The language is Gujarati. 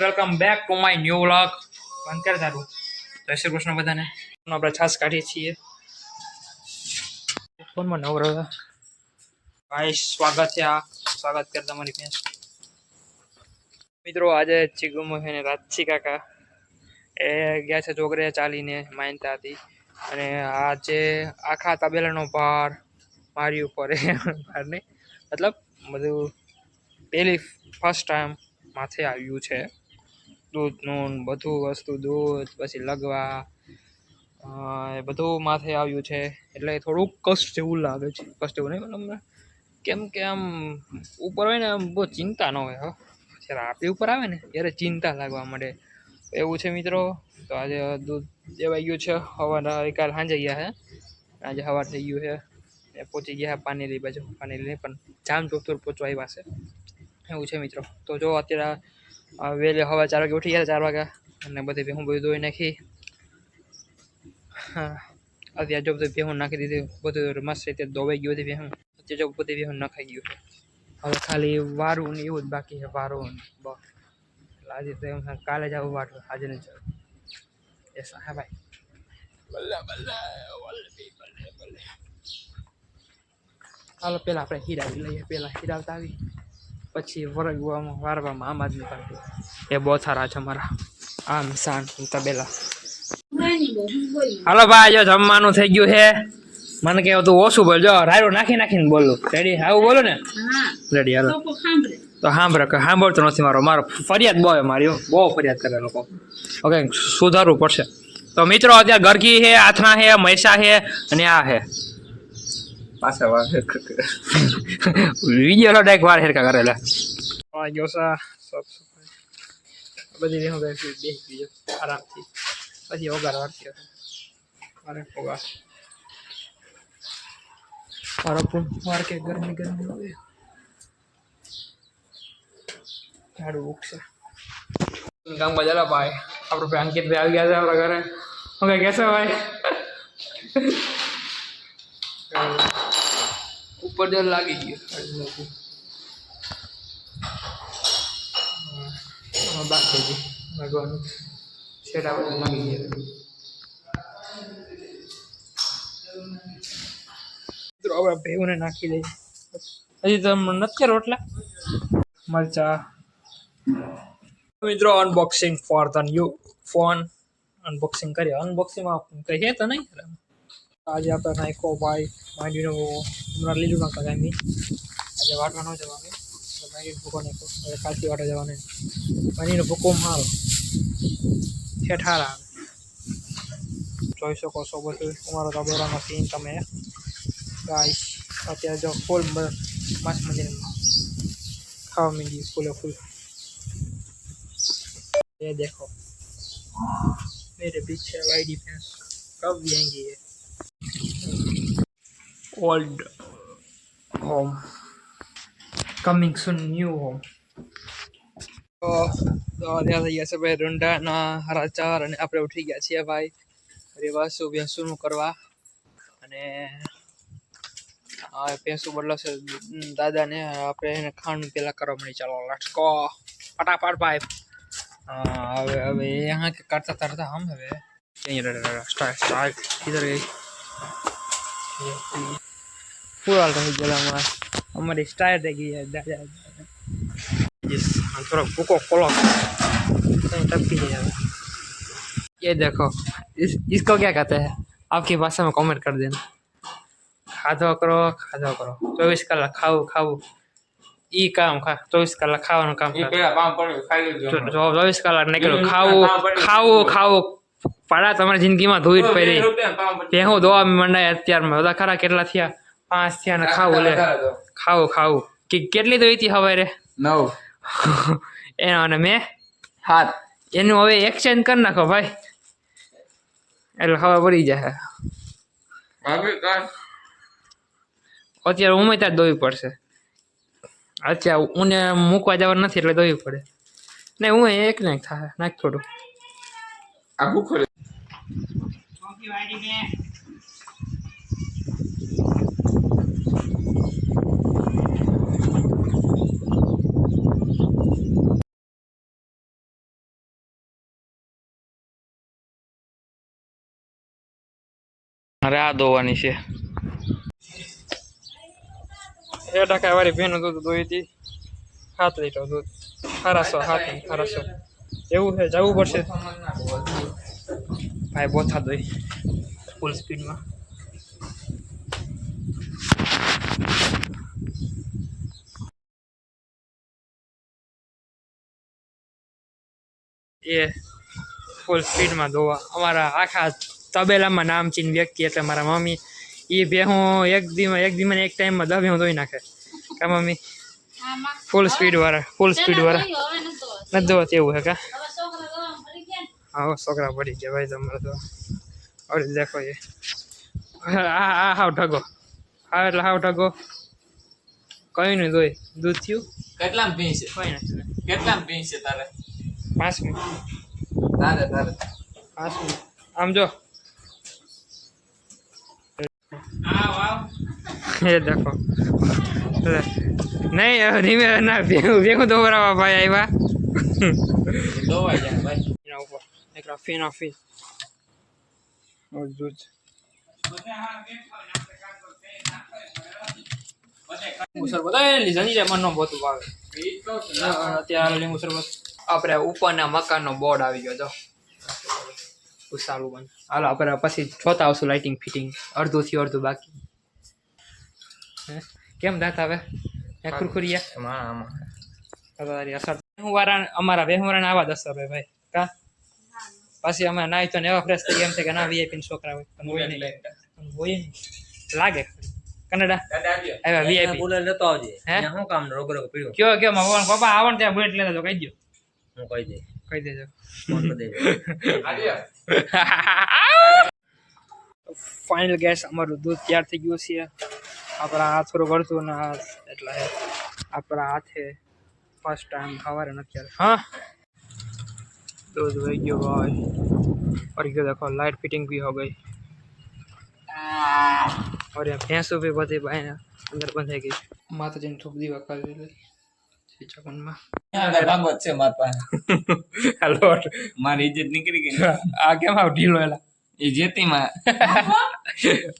Welcome back to my new vlog બંધ તારું. જય શ્રી કૃષ્ણ બધાને. આપણે છાસ કાઢીએ છીએ. ફોનમાં ભાઈ, સ્વાગત છે આ. સ્વાગત કર તમારી ભેંસ મિત્રો, આજે ચીગુમો છે ને રાજસી કાકા. એ ગયા છે ચોકરે ચાલીને, માનતા હતી. અને આ જે આખા તબેલાનો ભાર, મારી ઉપર ભાર નહીં. મતલબ બધું પહેલી ફર્સ્ટ ટાઈમ માથે આવ્યું છે. દૂધનું બધું વસ્તુ, દૂધ, પછી લગવા એ બધું માથે આવ્યું છે. એટલે થોડુંક કષ્ટ જેવું લાગે છે. કષ્ટ જેવું નહીં, મતલબ કેમ કે આમ ઉપર હોય ને આમ બહુ ચિંતા ન હોય, હો. જ્યારે આપણી ઉપર આવે ને, ત્યારે ચિંતા લાગવા માંડે. એવું છે મિત્રો? તો આજે દૂધ દેવાઈ ગયું છે. હવા કાલ સાંજે ગયા છે આજે હવાર થઈ ગયું છે એ પહોંચી ગયા છે પાનેરી બાજુ. નહીં, પણ જામ ચોકતોર પહોંચવા આવ્યા છે. એવું છે મિત્રો. તો જો અત્યારે વહેલે હવા ચાર વાગે ઉઠી ગયા ચાર વાગ્યા. અને બધી ભેહું બધું ધોઈ નાખી. હા. અત્યારે જો બધું ભેહું નાખી દીધી. બધું મસ્ત રીતે ધોવાઈ ગયું હતી ભેહું. અત્યારે જો બધી ભેહું નખાઈ ગયું હવે ખાલી વારું ને એવું જ બાકી છે. વારું બસ. એટલે આજે તો એમ કાલે જ આવું વાટવું આજે નહીં ચાલ. એ હા ભાઈ. બલ્લે બલ્લે વલ્લભી બલ્લે બલ્લે હાલો પેલા આપણે હીરાવી લઈએ પેલા હીરાવતા આવી. પછી વરગવામાં વારવામાં આમ આદમી પાર્ટી. એ બહુ સારા છે મારા આમ શાન તબેલા હાલો ભાઈ જો જમવાનું થઈ ગયું છે. મને કેવું તું ઓછું બોલ જો રાયડું નાખી નાખીને બોલું. રેડી આવું બોલો ને? રેડી હાલો. તો સાંભળે કે સાંભળતો નથી મારો મારો ફરિયાદ બહુ મારી બહુ ફરિયાદ કરે લોકો. ઓકે, સુધારવું પડશે. તો મિત્રો અત્યારે ગરકી છે આથના છે મૈસા છે, અને આ છે. પાછા વાર વીડિયો ડાયક વાર હેરકા કરેલા બધી પછી ઓગાર વારતી કે ગરમી ગરમી હોય. ઝાડુ ઉગશે. ગામમાં જલા ભાઈ. આપણો ભાઈ અંકિતભાઈ આવી ગયા છે આપણા ઘરે. કઈ કહેશો ભાઈ? ઉપર જો લાગી ગયો. બાકી છે ભગવાન છેડા બધું લાગી ગયા. હવે ભેવને નાખી દઈએ હજી તો નથી કે રોટલા. મરચા. મિત્રો unboxing for the new phone unboxing કરીએ. અનબોક્સિંગમાં કહીએ તો નહીં? આજે આપણે નાખ્યો ભાઈ માંડીનો હમણાં લીલું નાખતા મી. આજે વાટવા ન જવાનું. માંડીનો ભૂકો નાખ્યો. હવે કાચી વાટવા જવાનું. માંડીનો ભૂકો મારો. ઠેઠાર. જોઈ શકો છો બધું. અમારો તબેલાનો સીન તમે. ગાઈશ અત્યારે જો ફૂલ મસ્ત મજાની ખાવા માંડી ફૂલે ફૂલ. ये देखो मेरे पीछे वाइडी भैंस कब भी आएंगी ये old home coming soon new home તો તો ત્યાં થઈ ગયા છે ભાઈ રૂંડાના હારા ચાર અને આપણે ઉઠી ગયા છીએ ભાઈ રેવાસુ ભેંસુનું કરવા અને આ ભેંસું બદલો છે દાદાને આપણે એને ખાવાનું પેલા કરવા મળી ચાલો લેટ્સ ગો ફટાફટ ભાઈ अब अब यहाँ के करता तरता हम हवे इधर गई स्टार रह थोड़ा बुको खोलो ये देखो इस इसको क्या कहते हैं आपकी भाषा में कमेंट कर देना खाधो करो खाधो करो चौबीस कलाक खाओ खाओ ઈ કામ ખા ચોવીસ કલાક ખાવાનું કામ ચોવીસ કલાક નીકળ્યું. ખાવું ખાવું ખાવું. પાડા તમારી જિંદગીમાં ધોઈ જ પડી. ભેહું દોવા મંડાય અત્યારમાં. બધા ખરા કેટલા થયા? પાંચ થયા ને ખાવું લે. ખાવું ખાવું. કે કેટલી દોઈ હતી હવે રે નવ. એનો અને મેં? હા એનું હવે એક્સચેન્જ કરી નાખો ભાઈ. એટલે ખબર પડી જાય. અત્યારે ઉમે ત્યાં દોવી પડશે. અચ્છા ઊને મૂકવા જવાનું નથી એટલે દોવી પડે. ને હું એક ને થાય નાખ થોડું. આખું ખોલે. રાહ દોવાની છે. એ ટકા વાળી ભેનું દૂધ દોઈ હતી. સાત લીટર દૂધ. ખરાસો હાથ ખરાસો એવું છે, જવું પડશે. ભાઈ બોથા દોઈ. ફૂલ સ્પીડમાં એ ફૂલ સ્પીડમાં દોવા અમારા આખા તબેલામાં નામચીન વ્યક્તિ એટલે મારા મમ્મી. એ બે હું એક દીમાં એક દીમાં એક ટાઈમમાં દસ ભેહું ધોઈ નાખે. કા મમ્મી? ફૂલ સ્પીડ વાળા ફૂલ સ્પીડ વાળા. નથી ધોવા. નથી ધોવાતી એવું હે કા? હવે છોકરા ધોવામાં પડી ગયા ને. હા છોકરા પડી ગયા ભાઈ તમારે તો. હવે દેખો એ. આ આ હાવ ઠગો હા એટલે હાવ ઠગો કઈ નહીં દોય દૂધ થયું? કેટલામ પી છે કઈ નથી કેટલામ પી છે તારે? પાંચ મિનિટ તારે તારે. પાંચ મિનિટ આમ જો. ભાઈ એના ઉપર એક ફીન ફી લીંબુ શરબત એ જાય મનનો બોતું ભાવે. અત્યારે લીંબુ શરબત. આપણે ઉપરના મકાનનો બોર્ડ આવી ગયો તો ઉસાલું બને હાલો આપણે પછી જોતા આવશું લાઇટિંગ ફિટિંગ અડધું અડધું બાકી. કેમ દાંત આવે અસર. અમારા આવા ભાઈ. કા? પછી અમે નાઈ તો એવા ફ્રેશ થઈ એમ છે કે ના વીઆઈપી છોકરા હોય. પણ હોય નહીં. પણ હોય નહીં. લાગે. કનડા આવ્યો. વીઆઈપી બુલેટ લેતો આવજે. હે? શું કામ રોગ રોગ પીડ્યો કયો કયો મારા પપ્પા આવણ ત્યાં બુલેટ લેતા તો કહી દો હું કહી દે કહી દેજો ફોન કરી દેજો આવ્યો ફાઇનલ ગેસ અમારું દૂધ તૈયાર થઈ ગયું છે આપણા હાથ થોડું વળતું ને આ એટલા હે આપણા હાથે ફર્સ્ટ ટાઈમ સવારે નથી ક્યારે હા દૂધ વહી ગયો ભાઈ और ये देखो लाइट फिटिंग भी हो गई और यहाँ भैंसों भी बधे भाई ने अंदर बंधाई गई माता जी ने ठोक दी वकाल માં ત્યાં ભાગવત છે માર પાસે. હેલો મારી ઇજ્જત નીકળી ગઈ. આ કેમ આવ ઢીલો એલા? એ જેતીમાં.